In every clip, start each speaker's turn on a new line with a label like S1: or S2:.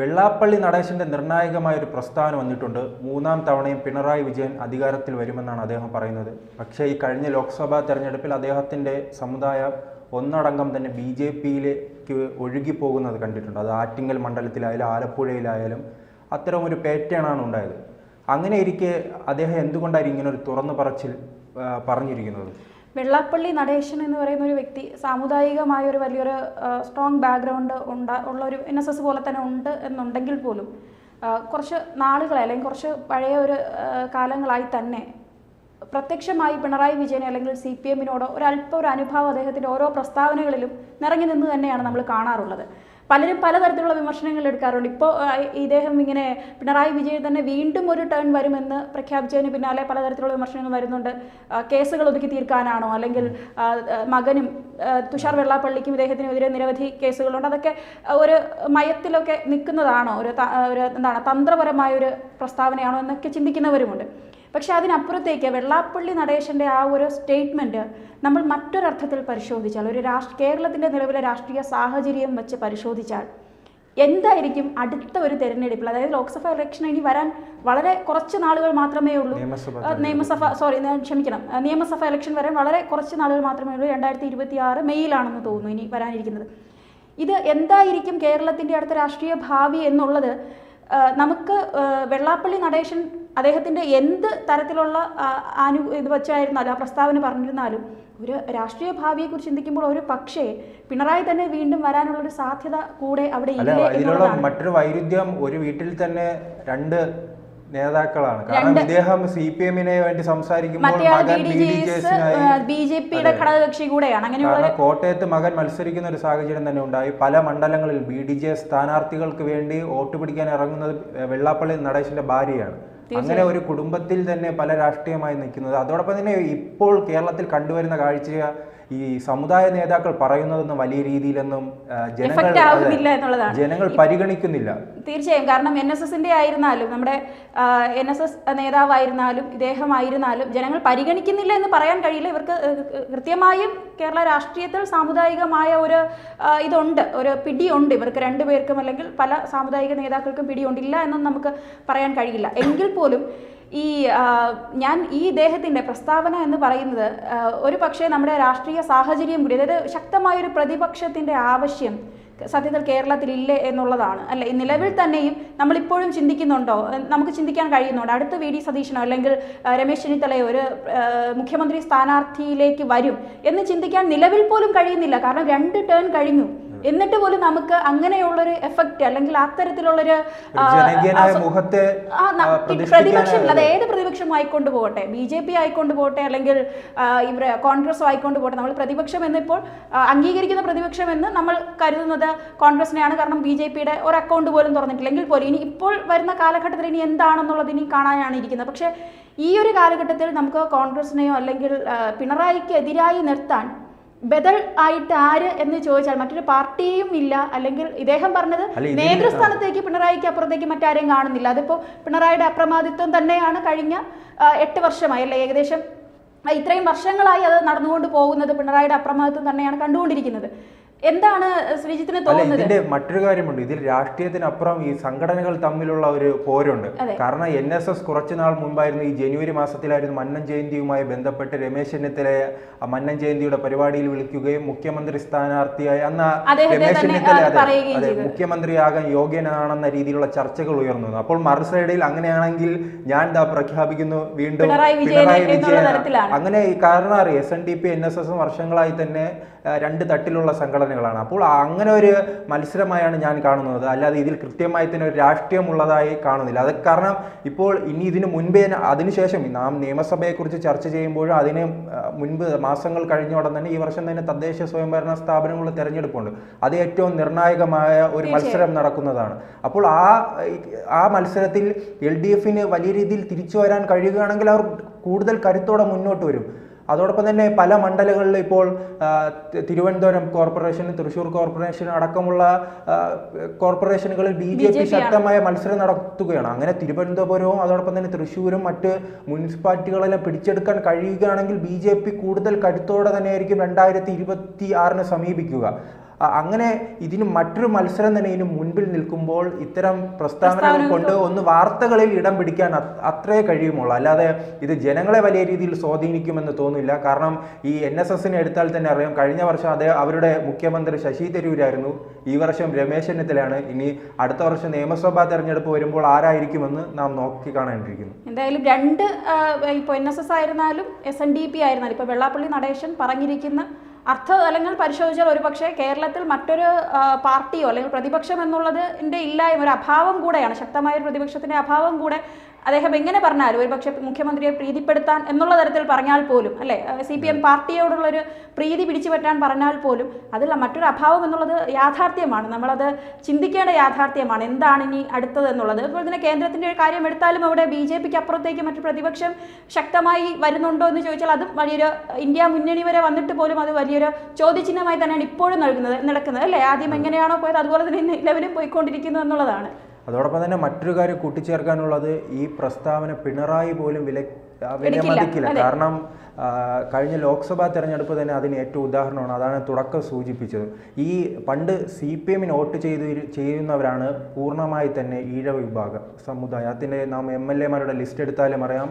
S1: വെള്ളാപ്പള്ളി നടേശന്റെ നിർണായകമായ ഒരു പ്രസ്താവന വന്നിട്ടുണ്ട്. മൂന്നാം തവണയും പിണറായി വിജയൻ അധികാരത്തിൽ വരുമെന്നാണ് അദ്ദേഹം പറയുന്നത്. പക്ഷേ ഈ കഴിഞ്ഞ ലോക്സഭാ തെരഞ്ഞെടുപ്പിൽ അദ്ദേഹത്തിന്റെ സമുദായം ഒന്നടങ്കം തന്നെ ബി ജെ പിയിലേക്ക് ഒഴുകിപ്പോകുന്നത് കണ്ടിട്ടുണ്ട്. അത് ആറ്റിങ്ങൽ മണ്ഡലത്തിലായാലും ആലപ്പുഴയിലായാലും അത്തരം ഒരു പാറ്റേണാണ് ഉണ്ടായത്. അങ്ങനെ ഇരിക്കെ അദ്ദേഹം എന്തുകൊണ്ടായിരിക്കും ഇങ്ങനെ ഒരു തുറന്നു പറച്ചിൽ പറഞ്ഞിരിക്കുന്നത്?
S2: വെള്ളാപ്പള്ളി നടേശൻ എന്ന് പറയുന്ന ഒരു വ്യക്തി സാമുദായികമായ ഒരു വലിയൊരു സ്ട്രോങ് ബാക്ക്ഗ്രൗണ്ട് ഉണ്ട ഉള്ള ഒരു എൻ എസ് എസ് പോലെ തന്നെ ഉണ്ട് എന്നുണ്ടെങ്കിൽ പോലും കുറച്ച് നാളുകളെ അല്ലെങ്കിൽ കുറച്ച് പഴയ ഒരു കാലങ്ങളായി തന്നെ പ്രത്യക്ഷമായി പിണറായി വിജയനെ അല്ലെങ്കിൽ സി പി എമ്മിനോടോ ഒരല്പ ഒരു അനുഭാവം അദ്ദേഹത്തിന്റെ ഓരോ പ്രസ്താവനകളിലും നിറഞ്ഞു നിന്ന് തന്നെയാണ് നമ്മൾ കാണാറുള്ളത്. പലരും പലതരത്തിലുള്ള വിമർശനങ്ങൾ എടുക്കാറുണ്ട്. ഇപ്പോൾ ഇദ്ദേഹം ഇങ്ങനെ പിണറായി വിജയൻ തന്നെ വീണ്ടും ഒരു ടേൺ വരുമെന്ന് പ്രഖ്യാപിച്ചതിന് പിന്നാലെ പലതരത്തിലുള്ള വിമർശനങ്ങൾ വരുന്നുണ്ട്. കേസുകൾ ഒതുക്കി തീർക്കാനാണോ? അല്ലെങ്കിൽ മകനും തുഷാർ വെള്ളാപ്പള്ളിക്കും ഇദ്ദേഹത്തിനെതിരെ നിരവധി കേസുകളുണ്ട്. അതൊക്കെ ഒരു മയത്തിലൊക്കെ നിൽക്കുന്നതാണോ? ഒരു ഒരു എന്താണ് തന്ത്രപരമായ ഒരു പ്രസ്താവനയാണോ എന്നൊക്കെ ചിന്തിക്കുന്നവരുമുണ്ട്. പക്ഷെ അതിനപ്പുറത്തേക്ക് വെള്ളാപ്പള്ളി നടേശന്റെ ആ ഒരു സ്റ്റേറ്റ്മെന്റ് നമ്മൾ മറ്റൊരർത്ഥത്തിൽ പരിശോധിച്ചാൽ ഒരു രാഷ്ട്ര കേരളത്തിന്റെ നിലവിലെ രാഷ്ട്രീയ സാഹചര്യം വെച്ച് പരിശോധിച്ചാൽ എന്തായിരിക്കും അടുത്ത ഒരു തെരഞ്ഞെടുപ്പിൽ? അതായത് ലോക്സഭ ഇലക്ഷൻ ഇനി വരാൻ വളരെ കുറച്ച് നാളുകൾ മാത്രമേ ഉള്ളൂ.
S1: നിയമസഭ
S2: സോറി ക്ഷമിക്കണം. നിയമസഭ ഇലക്ഷൻ വരാൻ വളരെ കുറച്ച് നാളുകൾ മാത്രമേ ഉള്ളൂ. രണ്ടായിരത്തി ഇരുപത്തി ആറ് മെയ്യിലാണെന്ന് തോന്നുന്നു ഇനി വരാനിരിക്കുന്നത്. ഇത് എന്തായിരിക്കും കേരളത്തിന്റെ അടുത്ത രാഷ്ട്രീയ ഭാവി എന്നുള്ളത്? നമുക്ക് വെള്ളാപ്പള്ളി നടേശൻ അദ്ദേഹത്തിന്റെ എന്ത് തരത്തിലുള്ള ആനു ഇത് വെച്ചായിരുന്നാലും ആ പ്രസ്താവന പറഞ്ഞിരുന്നാലും ഒരു രാഷ്ട്രീയ ഭാവിയെക്കുറിച്ച് ചിന്തിക്കുമ്പോൾ ഒരു പക്ഷേ പിണറായി തന്നെ വീണ്ടും വരാനുള്ള ഒരു സാധ്യത കൂടെ അവിടെ
S1: ഇതിലുള്ള മറ്റൊരു വൈരുദ്ധ്യം ഒരു വീട്ടിൽ തന്നെ രണ്ട് നേതാക്കളാണ്. കാരണം ഇദ്ദേഹം സി പി എമ്മിനെ വേണ്ടി സംസാരിക്കുമ്പോൾ മകൻ
S2: ബി ജെ പിയുടെ ഘടകകക്ഷി കൂടെയാണ്. അങ്ങനെയുള്ള
S1: കോട്ടയത്ത് മകൻ മത്സരിക്കുന്ന ഒരു സാഹചര്യം തന്നെ ഉണ്ടായി. പല മണ്ഡലങ്ങളിൽ ബി ഡി ജെ സ്ഥാനാർത്ഥികൾക്ക് വേണ്ടി വോട്ട് പിടിക്കാൻ ഇറങ്ങുന്നത് വെള്ളാപ്പള്ളി നടേശന്റെ ഭാര്യയാണ്. അങ്ങനെ ഒരു കുടുംബത്തിൽ തന്നെ പല രാഷ്ട്രീയമായി നിൽക്കുന്നത്. അതോടൊപ്പം തന്നെ ഇപ്പോൾ കേരളത്തിൽ കണ്ടുവരുന്ന കാഴ്ച ഈ സമുദായ നേതാക്കൾ പറയുന്നതൊന്നും വലിയ രീതിയിലൊന്നും ജനങ്ങൾ ജനങ്ങൾ പരിഗണിക്കുന്നില്ല.
S2: തീർച്ചയായും. കാരണം എൻ എസ് എസിന്റെ ആയിരുന്നാലും നമ്മുടെ എൻ എസ് എസ് നേതാവായിരുന്നാലും ഇദ്ദേഹമായിരുന്നാലും ജനങ്ങൾ പരിഗണിക്കുന്നില്ല എന്ന് പറയാൻ കഴിയില്ല. ഇവർക്ക് കൃത്യമായും കേരള രാഷ്ട്രീയത്തിൽ സാമുദായികമായ ഒരു ഇതുണ്ട്. ഒരു പിടിയുണ്ട്. ഇവർക്ക് രണ്ടുപേർക്കും അല്ലെങ്കിൽ പല സാമുദായിക നേതാക്കൾക്കും പിടിയുണ്ടില്ല എന്നൊന്നും നമുക്ക് പറയാൻ കഴിയില്ല. എങ്കിൽ പോലും ഈ ഞാൻ ഈ ഇദ്ദേഹത്തിന്റെ പ്രസ്താവന എന്ന് പറയുന്നത് ഒരു പക്ഷേ നമ്മുടെ രാഷ്ട്രീയ സാഹചര്യം കൂടി അതായത് ശക്തമായൊരു പ്രതിപക്ഷത്തിന്റെ ആവശ്യം സത്യത്തിൽ കേരളത്തിൽ ഇല്ലേ എന്നുള്ളതാണ്. അല്ലെ? നിലവിൽ തന്നെയും നമ്മളിപ്പോഴും ചിന്തിക്കുന്നുണ്ടോ? നമുക്ക് ചിന്തിക്കാൻ കഴിയുന്നുണ്ടോ. അടുത്ത വി ഡി സതീശനോ അല്ലെങ്കിൽ രമേശ് ചെന്നിത്തലയോ ഒരു മുഖ്യമന്ത്രി സ്ഥാനാർത്ഥിയിലേക്ക് വരും എന്ന് ചിന്തിക്കാൻ നിലവിൽ പോലും കഴിയുന്നില്ല. കാരണം രണ്ട് ടേൺ കഴിഞ്ഞു. എന്നിട്ട് പോലും നമുക്ക് അങ്ങനെയുള്ളൊരു എഫക്റ്റ് അല്ലെങ്കിൽ അത്തരത്തിലുള്ളൊരു പ്രതിപക്ഷം അത് ഏത് പ്രതിപക്ഷം ആയിക്കൊണ്ട് പോകട്ടെ ബി ജെ പി ആയിക്കൊണ്ട് പോകട്ടെ അല്ലെങ്കിൽ ആ, ഇവർ കോൺഗ്രസ് ആയിക്കൊണ്ട് പോകട്ടെ നമ്മൾ പ്രതിപക്ഷം എന്നിപ്പോൾ ഇപ്പോൾ അംഗീകരിക്കുന്ന പ്രതിപക്ഷം എന്ന് നമ്മൾ കരുതുന്നത് കോൺഗ്രസിനെയാണ്. കാരണം ബി ജെ പിയുടെ ഒരു അക്കൗണ്ട് പോലും തുറന്നിട്ടില്ലെങ്കിൽ പോലും ഇനി ഇപ്പോൾ വരുന്ന കാലഘട്ടത്തിൽ ഇനി എന്താണെന്നുള്ളത് ഇനി കാണാനാണ് ഇരിക്കുന്നത്. പക്ഷേ ഈ ഒരു കാലഘട്ടത്തിൽ നമുക്ക് കോൺഗ്രസിനെയോ അല്ലെങ്കിൽ പിണറായിക്ക് എതിരായി നിർത്താൻ ബദൽ ആയിട്ട് ആര് എന്ന് ചോദിച്ചാൽ മറ്റൊരു പാർട്ടിയും ഇല്ല. അല്ലെങ്കിൽ ഇദ്ദേഹം പറഞ്ഞത് നേതൃസ്ഥാനത്തേക്ക് പിണറായിക്ക് അപ്പുറത്തേക്ക് മറ്റാരെയും കാണുന്നില്ല. അതിപ്പോ പിണറായിയുടെ അപ്രമാദിത്വം തന്നെയാണ് കഴിഞ്ഞ എട്ട് വർഷമായി അല്ലെ? ഏകദേശം ഇത്രയും വർഷങ്ങളായി അത് നടന്നുകൊണ്ട് പോകുന്നത് പിണറായിയുടെ അപ്രമാദിത്വം തന്നെയാണ് കണ്ടുകൊണ്ടിരിക്കുന്നത്. എന്താണ് ശ്രീജിത്തിന് തോന്നുന്നത്
S1: ഇതിന്റെ മറ്റൊരു കാര്യമുണ്ട് ഇതിൽ രാഷ്ട്രീയത്തിനപ്പുറം ഈ സംഘടനകൾ തമ്മിലുള്ള ഒരു പോരുണ്ട് കാരണം എൻ എസ് എസ് കുറച്ചു നാൾ മുമ്പായിരുന്നു ഈ ജനുവരി മാസത്തിലായിരുന്നു മന്നം ജയന്തിയുമായി ബന്ധപ്പെട്ട് രമേശ് ചെന്നിത്തലയെ മന്നം മന്നൻ ജയന്തിയുടെ പരിപാടിയിൽ വിളിക്കുകയും മുഖ്യമന്ത്രി സ്ഥാനാർത്ഥിയായി അന്ന് രമേശ് ചെന്നിത്തല
S2: അതെ.
S1: മുഖ്യമന്ത്രിയാകാൻ യോഗ്യനാണെന്ന രീതിയിലുള്ള ചർച്ചകൾ ഉയർന്നു. അപ്പോൾ മറു സൈഡിൽ അങ്ങനെയാണെങ്കിൽ ഞാൻ ദാ പ്രഖ്യാപിക്കുന്നു വീണ്ടും
S2: പിണറായി വിജയൻ.
S1: അങ്ങനെ കാരണം അറിയാം S N D P N S എസും വർഷങ്ങളായി തന്നെ രണ്ട് തട്ടിലുള്ള സംഘടനകളാണ്. അപ്പോൾ അങ്ങനെ ഒരു മത്സരമായാണ് ഞാൻ കാണുന്നത്. അല്ലാതെ ഇതിൽ കൃത്യമായി തന്നെ ഒരു രാഷ്ട്രീയമുള്ളതായി കാണുന്നില്ല. അത് കാരണം ഇപ്പോൾ ഇനി ഇതിന് മുൻപേ അതിനുശേഷം നാം നിയമസഭയെക്കുറിച്ച് ചർച്ച ചെയ്യുമ്പോഴും അതിന് മുൻപ് മാസങ്ങൾ കഴിഞ്ഞ ഉടൻ തന്നെ ഈ വർഷം തന്നെ തദ്ദേശ സ്വയംഭരണ സ്ഥാപനങ്ങളുടെ തെരഞ്ഞെടുപ്പുണ്ട്. അത് ഏറ്റവും നിർണായകമായ ഒരു മത്സരം നടക്കുന്നതാണ്. അപ്പോൾ ആ ആ മത്സരത്തിൽ എൽ ഡി എഫിന് വലിയ രീതിയിൽ തിരിച്ചു വരാൻ കഴിയുകയാണെങ്കിൽ അവർ കൂടുതൽ കരുത്തോടെ മുന്നോട്ട് വരും. അതോടൊപ്പം തന്നെ പല മണ്ഡലങ്ങളിൽ ഇപ്പോൾ തിരുവനന്തപുരം കോർപ്പറേഷൻ തൃശ്ശൂർ കോർപ്പറേഷൻ അടക്കമുള്ള കോർപ്പറേഷനുകളിൽ ബി ജെ പി ശക്തമായ മത്സരം നടത്തുകയാണ്. അങ്ങനെ തിരുവനന്തപുരവും അതോടൊപ്പം തന്നെ തൃശ്ശൂരും മറ്റ് മുനിസിപ്പാലിറ്റികളെല്ലാം പിടിച്ചെടുക്കാൻ കഴിയുകയാണെങ്കിൽ ബി ജെ പി കൂടുതൽ കരുത്തോടെ തന്നെയായിരിക്കും രണ്ടായിരത്തി ഇരുപത്തി ആറിന് സമീപിക്കുക. അങ്ങനെ ഇതിന് മറ്റൊരു മത്സരം തന്നെ ഇതിന് മുൻപിൽ നിൽക്കുമ്പോൾ ഇത്തരം പ്രസ്താവനകൾ കൊണ്ട് ഒന്ന് വാർത്തകളിൽ ഇടം പിടിക്കാൻ അത്- അത്രേ കഴിയുമുള്ളൂ. അല്ലാതെ ഇത് ജനങ്ങളെ വലിയ രീതിയിൽ സ്വാധീനിക്കുമെന്ന് തോന്നില്ല കാരണം ഈ എൻ എസ് എസിനെ എടുത്താൽ തന്നെ അറിയാം കഴിഞ്ഞ വർഷം അതേ അവരുടെ മുഖ്യമന്ത്രി ശശി തരൂരായിരുന്നു. ഈ വർഷം രമേശ് ചെന്നിത്തലയാണ്. ഇനി അടുത്ത വർഷം നിയമസഭാ തെരഞ്ഞെടുപ്പ് വരുമ്പോൾ ആരായിരിക്കുമെന്ന് നാം നോക്കി കാണേണ്ടിയിരിക്കുന്നു.
S2: എന്തായാലും രണ്ട് ഇപ്പോൾ എൻ എസ് എസ് ആയിരുന്നാലും എസ് എൻ ഡി പി ആയിരുന്നാലും ഇപ്പോൾ വെള്ളാപ്പള്ളി നടേശൻ പറഞ്ഞിരിക്കുന്ന അർത്ഥതലങ്ങൾ പരിശോധിച്ചാൽ ഒരുപക്ഷെ കേരളത്തിൽ മറ്റൊരു പാർട്ടിയോ അല്ലെങ്കിൽ പ്രതിപക്ഷം എന്നുള്ളതിന്റെ ഇല്ലായ്മ ഒരു അഭാവം കൂടെയാണ്. ശക്തമായ ഒരു പ്രതിപക്ഷത്തിന്റെ അഭാവം കൂടെ അദ്ദേഹം എങ്ങനെ പറഞ്ഞാലും ഒരുപക്ഷെ മുഖ്യമന്ത്രിയെ പ്രീതിപ്പെടുത്താൻ എന്നുള്ള തരത്തിൽ പറഞ്ഞാൽ പോലും അല്ലെ? സി പി എം പാർട്ടിയോടുള്ളൊരു പ്രീതി പിടിച്ചു പറ്റാൻ പറഞ്ഞാൽ പോലും അതിൽ മറ്റൊരു അഭാവം എന്നുള്ളത് യാഥാർത്ഥ്യമാണ്. നമ്മളത് ചിന്തിക്കേണ്ട യാഥാർത്ഥ്യമാണ്. എന്താണ് ഇനി അടുത്തത് എന്നുള്ളത്. അതുപോലെ തന്നെ കേന്ദ്രത്തിന്റെ ഒരു കാര്യം എടുത്താലും അവിടെ ബി ജെ പിക്ക് അപ്പുറത്തേക്ക് മറ്റു പ്രതിപക്ഷം ശക്തമായി വരുന്നുണ്ടോ എന്ന് ചോദിച്ചാൽ അതും വലിയൊരു ഇന്ത്യ മുന്നണി വരെ വന്നിട്ട് പോലും അത് വലിയൊരു ചോദ്യചിഹ്നമായി തന്നെയാണ് ഇപ്പോഴും നൽകുന്നത് നടക്കുന്നത് അല്ലേ? ആദ്യം എങ്ങനെയാണോ പോയത് അതുപോലെ തന്നെ ഇന്ന് നിലവിലും പോയിക്കൊണ്ടിരിക്കുന്നു എന്നുള്ളതാണ്.
S1: അതോടൊപ്പം തന്നെ മറ്റൊരു കാര്യം കൂട്ടിച്ചേർക്കാനുള്ളത് ഈ പ്രസ്താവന പിണറായി പോലും വില വിലമതിക്കില്ല. കാരണം കഴിഞ്ഞ ലോക്സഭാ തെരഞ്ഞെടുപ്പ് തന്നെ അതിന് ഏറ്റവും ഉദാഹരണമാണ്. അതാണ് തുടക്കം സൂചിപ്പിച്ചത്. ഈ പണ്ട് സി പി എമ്മിന് വോട്ട് ചെയ്ത് ചെയ്യുന്നവരാണ് പൂർണമായി തന്നെ ഈഴവ വിഭാഗം. സമുദായം. അതിന്റെ നാം എം എൽ എമാരുടെ ലിസ്റ്റ് എടുത്താലും അറിയാം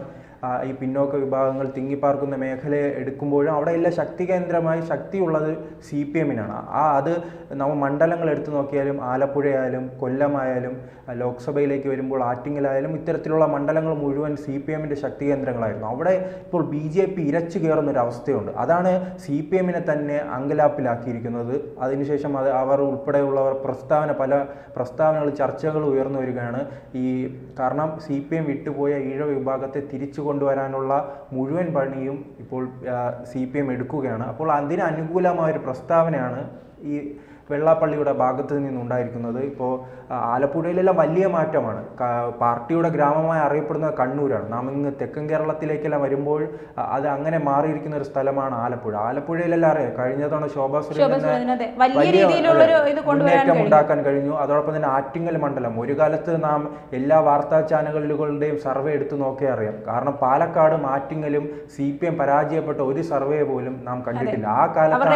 S1: ഈ പിന്നോക്ക വിഭാഗങ്ങൾ തിങ്ങിപ്പാർക്കുന്ന മേഖലയെ എടുക്കുമ്പോഴും അവിടെ എല്ലാം ശക്തി കേന്ദ്രമായി ശക്തിയുള്ളത് സി പി എമ്മിനാണ്. ആ അത് നമ്മൾ മണ്ഡലങ്ങൾ എടുത്തു നോക്കിയാലും ആലപ്പുഴയായാലും കൊല്ലമായാലും ലോക്സഭയിലേക്ക് വരുമ്പോൾ ആറ്റിങ്ങിലായാലും ഇത്തരത്തിലുള്ള മണ്ഡലങ്ങൾ മുഴുവൻ സി പി എമ്മിന്റെ ശക്തി കേന്ദ്രങ്ങളായിരുന്നു അവിടെ ഇപ്പോൾ ബി ജെ പി ഇരച്ചു കയറുന്നൊരവസ്ഥയുണ്ട്. അതാണ് സി പി എമ്മിനെ തന്നെ അങ്കലാപ്പിലാക്കിയിരിക്കുന്നത്. അതിനുശേഷം അത് അവർ ഉൾപ്പെടെയുള്ളവർ പ്രസ്താവന പല പ്രസ്താവനകൾ ചർച്ചകൾ ഉയർന്നു വരികയാണ്. ഈ കാരണം സി പി എം വിട്ടുപോയ ഈഴ വിഭാഗത്തെ തിരിച്ചു കൊണ്ടുവരാനുള്ള മുഴുവൻ പണിയും ഇപ്പോൾ സി പി എം എടുക്കുകയാണ്. അപ്പോൾ അതിന് അനുകൂലമായ ഒരു പ്രസ്താവനയാണ് ഈ വെള്ളാപ്പള്ളിയുടെ ഭാഗത്ത് നിന്നുണ്ടായിരിക്കുന്നത്. ഇപ്പോൾ ആലപ്പുഴയിലെല്ലാം വലിയ മാറ്റമാണ്. പാർട്ടിയുടെ ഗ്രാമമായി അറിയപ്പെടുന്ന കണ്ണൂരാണ്. നാം ഇങ്ങ് തെക്കൻ കേരളത്തിലേക്കെല്ലാം വരുമ്പോൾ അത് അങ്ങനെ മാറിയിരിക്കുന്ന ഒരു സ്ഥലമാണ് ആലപ്പുഴ. ആലപ്പുഴയിലെല്ലാം അറിയാം? കഴിഞ്ഞ തവണ ശോഭാ
S2: സുരേന്ദ്രൻ വലിയ
S1: മുന്നേറ്റം ഉണ്ടാക്കാൻ കഴിഞ്ഞു. അതോടൊപ്പം തന്നെ ആറ്റിങ്ങൽ മണ്ഡലം. ഒരു കാലത്ത് നാം എല്ലാ വാർത്താ ചാനലുകളുടെയും സർവേ എടുത്തു നോക്കിയാൽ അറിയാം. കാരണം പാലക്കാടും ആറ്റിങ്ങലും സി പി എം പരാജയപ്പെട്ട ഒരു സർവേ പോലും നാം കണ്ടിട്ടില്ല. ആ കാലത്താണ്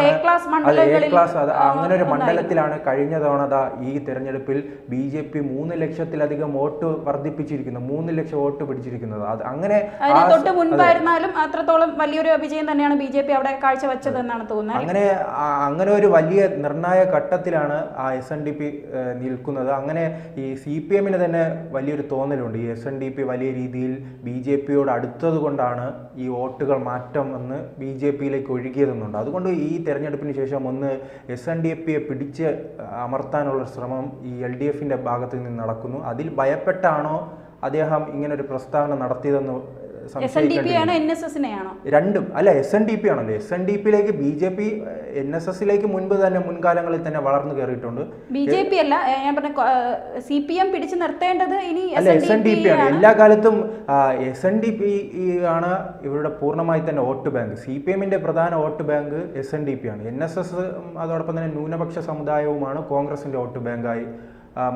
S1: അതെ എ ക്ലാസ് അങ്ങനെ ഒരു
S2: ഉണ്ടായിരുന്നു.
S1: മണ്ഡലത്തിലാണ് കഴിഞ്ഞ തവണ ഈ തെരഞ്ഞെടുപ്പിൽ ബി ജെ പി മൂന്ന് ലക്ഷത്തിലധികം വോട്ട് വർദ്ധിപ്പിച്ചിരിക്കുന്നത് മൂന്ന് ലക്ഷം വോട്ട് പിടിച്ചിരിക്കുന്നത്. അത് അങ്ങനെ
S2: തൊട്ട് മുൻപായിരുന്നാലും അത്രത്തോളം വലിയൊരു വിജയം തന്നെയാണ് ബി ജെ പി അവിടെ കാഴ്ചവെച്ചത് എന്നാണ് തോന്നുന്നത്.
S1: അങ്ങനെ അങ്ങനെ ഒരു വലിയ നിർണായ ഘട്ടത്തിലാണ് ആ എസ് എൻ ഡി പി നിൽക്കുന്നത്. അങ്ങനെ ഈ സി പി എമ്മിന് തന്നെ വലിയൊരു തോന്നലുണ്ട്. ഈ എസ് എൻ ഡി പി വലിയ രീതിയിൽ ബി ജെ പിയോട് അടുത്തത് കൊണ്ടാണ് ഈ വോട്ടുകൾ മാറ്റം വന്ന് ബി ജെ പിയിലേക്ക് ഒഴുകിയതെന്നുണ്ട്. അതുകൊണ്ട് ഈ തെരഞ്ഞെടുപ്പിന് ശേഷം ഒന്ന് എസ് എൻ ഡി പിയെ പിടിച്ച് അമർത്താനുള്ള ശ്രമം ഈ എൽ ഡി എഫിന്റെ ഭാഗത്ത് നിന്ന് നടക്കുന്നു. അതിൽ ഭയപ്പെട്ടാണോ അദ്ദേഹം ഇങ്ങനൊരു പ്രസ്താവന നടത്തിയതെന്ന് രണ്ടും. അല്ല എസ് എൻ ഡി പി ആണല്ലോ. എസ് എൻ ഡി പിയിലേക്ക് B J P N S എസിലേക്ക് മുൻപ് തന്നെ മുൻകാലങ്ങളിൽ തന്നെ വളർന്നു കയറിയിട്ടുണ്ട്.
S2: ബി ജെ പി അല്ല ഞാൻ പറഞ്ഞ സി പി എം പിടിച്ചു നിർത്തേണ്ടത് ഇനി
S1: അല്ല എസ് എൻ ഡി പി ആണ്. എല്ലാ കാലത്തും എസ് എൻ ഡി പി ആണ് ഇവരുടെ പൂർണമായി തന്നെ വോട്ട് ബാങ്ക്. സി പി എമ്മിന്റെ പ്രധാന vote bank S N D P ആണ്. എൻ എസ് എസ് അതോടൊപ്പം തന്നെ ന്യൂനപക്ഷ സമുദായവുമാണ് കോൺഗ്രസിന്റെ വോട്ട് ബാങ്കായി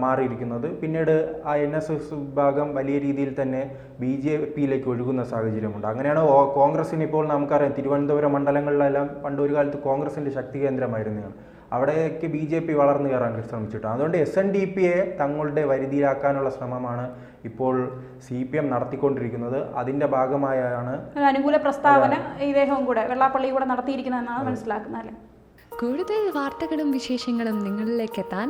S1: മാറിയിരിക്കുന്നത്. പിന്നീട് ആ എൻ എസ് എസ് വിഭാഗം വലിയ രീതിയിൽ തന്നെ ബി ജെ പിയിലേക്ക് ഒഴുകുന്ന സാഹചര്യമുണ്ട്. അങ്ങനെയാണ് കോൺഗ്രസിന് ഇപ്പോൾ നമുക്കറിയാം തിരുവനന്തപുരം മണ്ഡലങ്ങളിലെല്ലാം പണ്ട് ഒരു കാലത്ത് കോൺഗ്രസിന്റെ ശക്തി കേന്ദ്രമായിരുന്നതാണ് അവിടേക്ക് ബി ജെ പി വളർന്നു കയറാൻ ശ്രമിച്ചിട്ടുണ്ട്. അതുകൊണ്ട് എസ് എൻ ഡി പിയെ തങ്ങളുടെ വരുതിയിലാക്കാനുള്ള ശ്രമമാണ് ഇപ്പോൾ സി പി എം നടത്തിക്കൊണ്ടിരിക്കുന്നത്. അതിന്റെ ഭാഗമായാണ്
S2: ഒരു അനുകൂല പ്രസ്താവന ഇദ്ദേഹവും കൂടെ വെള്ളാപ്പള്ളി കൂടെ നടത്തിയിരിക്കുന്നതെന്നാണ് മനസ്സിലാക്കുന്നത്
S3: കൂടുതൽ വാർത്തകളും വിശേഷങ്ങളും നിങ്ങളിലേക്ക് എത്താൻ